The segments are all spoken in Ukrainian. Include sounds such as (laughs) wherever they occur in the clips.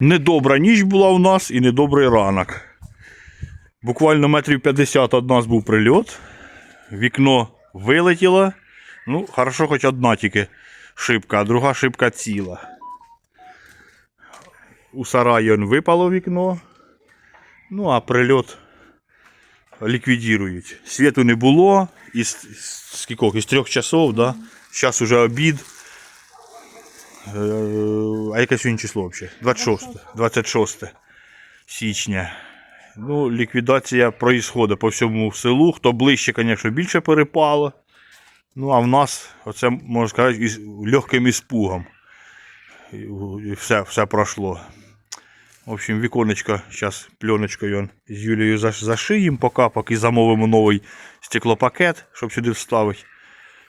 Недобра ніч була у нас і недобрий ранок. Буквально метрів 50 від нас був прильот. Вікно вилетіло. Ну, хорошо, хоч одна тільки шибка, а друга шибка ціла. У сараї випало вікно. Ну, а прильот ліквідірують. Світу не було із, скількох? Із трьох часов, да? Зараз уже обід. А яке сьогодні число взагалі? 26. 26 січня. Ну, ліквідація проїсходить по всьому селу. Хто ближче, звісно, більше перепало. Ну, а в нас, оце, можна сказати, із легким іспугом. І, все, все пройшло. В общем, віконечко, зараз пленочкою з Юлією заш- зашиємо поки, поки замовимо новий стеклопакет, щоб сюди вставити.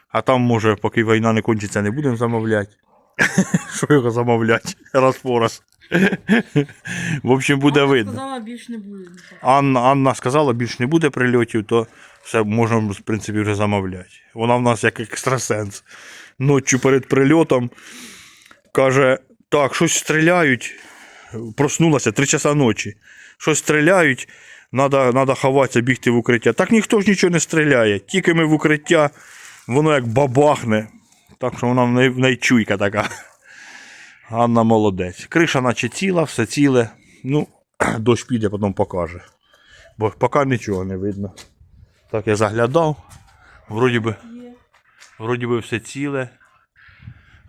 А там, може, поки війна не кончиться, не будемо замовляти. (laughs) Що його замовляти? Раз по раз. (laughs) В общем, буде Мама видно. Сказала, більш не буде. Анна, Анна сказала, більше не буде прильотів, то все можна, в принципі, вже замовляти. Вона в нас як екстрасенс. Ночі перед прильотом каже: так, щось стріляють. Проснулася 3 часа ночі. Щось стріляють, треба надо ховатися, бігти в укриття. Так ніхто ж нічого не стріляє. Тільки ми в укриття, воно як бабахне. Так що вона в неї, в неї чуйка така. Анна молодець. Криша наче ціла, все ціле. Ну, (clears throat) дощ піде, потім покаже. Бо поки нічого не видно. Так я заглядав. Вроді би, вроді би все ціле.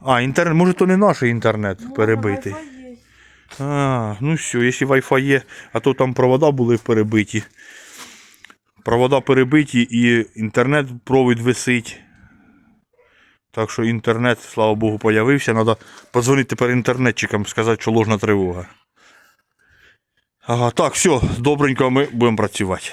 А, інтернет, може то не наш інтернет Ну, перебитий. А, ну все, якщо Wi-Fi є, а то там провода були перебиті. Провода перебиті і інтернет провід висить. Так що інтернет, слава Богу, появився. Треба подзвонити тепер інтернетчикам, сказати, що ложна тривога. Ага, так, все, добренько, ми будемо працювати.